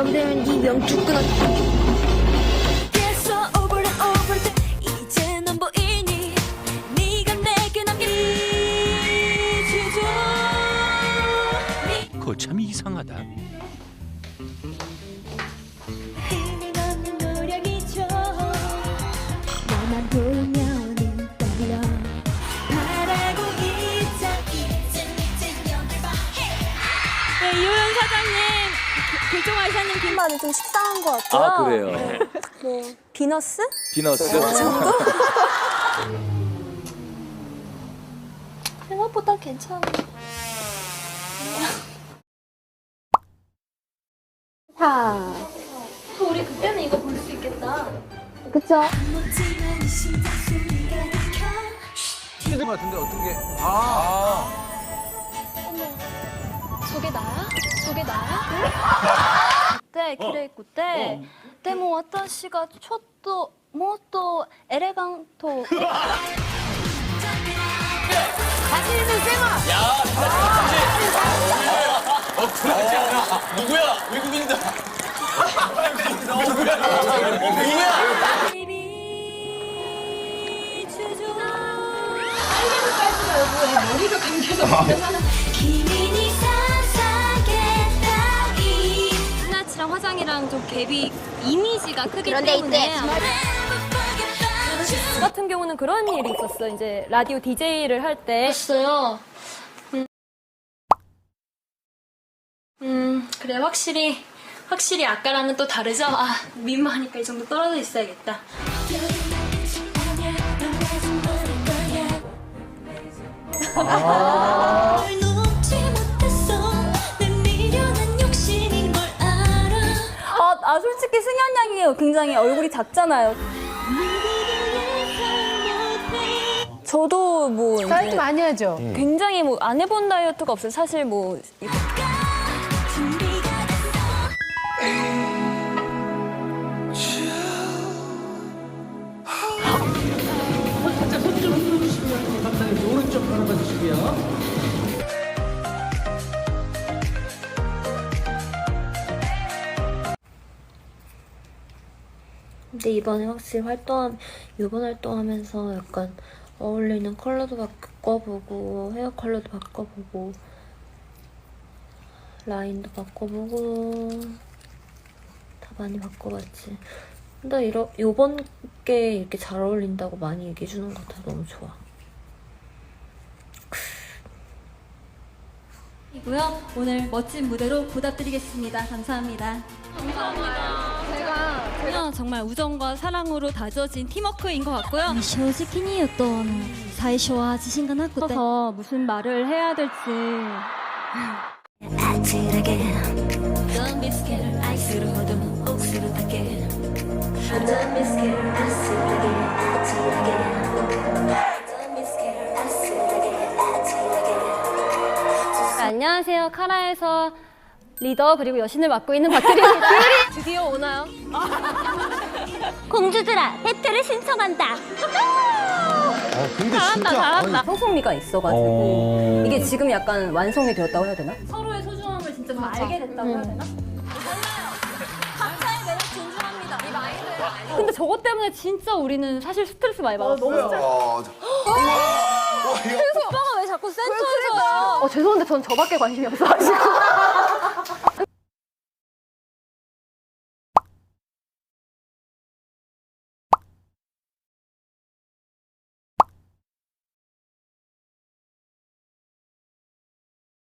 나부대면 네 명축 끊어 참 이상하다. 네, 이호연 사장님, 길종아시아님 김 말이 좀 식상한 것 같고요. 아 그래요. 뭐 비너스? 비너스. 생각보다 괜찮아. 자, 우리 그때는 이거 볼 수 있겠다. 그쵸? 같은데 어떤 게? 아. 저게 나야? 저게 나야? 그때 기레이코 때, 뭐 와타시가 초또 뭐또 에레강토. 누구야? 외국인이다. 기민이 화장이랑 좀 갭이 이미지가 크기 그런데 때문에 이때 저 같은 경우는 그런 일이 있었어. 이제 라디오 DJ를 할 때. 했어요. 음. 음, 그래 확실히 확실히 아까랑은 또 다르죠. 아 민망하니까 이 정도 떨어져 있어야겠다. 널 양이 굉장히 얼굴이 작잖아요. 저도 뭐 다이어트 이제 많이 하죠. 굉장히 뭐 안 해본 다이어트가 없어요. 사실 뭐 이거 준비가 됐어 근데 이번에 확실히 활동, 이번 활동하면서 약간 어울리는 컬러도 바꿔보고, 헤어 컬러도 바꿔보고, 라인도 바꿔보고, 다 많이 바꿔봤지. 근데 이러, 요번 게 이렇게 잘 어울린다고 많이 얘기해주는 것 같아. 너무 좋아. 이고요. 오늘 멋진 무대로 보답드리겠습니다. 감사합니다. 감사합니다. 제가, 제가 정말 우정과 사랑으로 다져진 팀워크인 것 같고요. 正直に言うとあの最初は自信がなくて 그래서 무슨 말을 해야 될지 아찔하게 Don't be scared愛するほど 옥수르다게 Don't be scared 아찔하게 아찔하게 Don't be scared 아찔하게 아찔하게 안녕하세요. 카라에서 리더 그리고 여신을 맡고 있는 박주리입니다. 드디어 오나요? 공주들아 배틀을 신청한다 근데 잘한다, 잘한다. 성소미가 있어가지고 이게 지금 약간 완성이 되었다고 해야 되나? 서로의 소중함을 진짜 좀 알게 됐다고 해야 되나? 각자의 매력 존중합니다. 이 마인드. 근데 저것 때문에 진짜 우리는 사실 스트레스 많이 받았어. 너무 스트레스. 오빠가 왜 자꾸 센터에서? 어 죄송한데 전 저밖에 관심이 없어가지고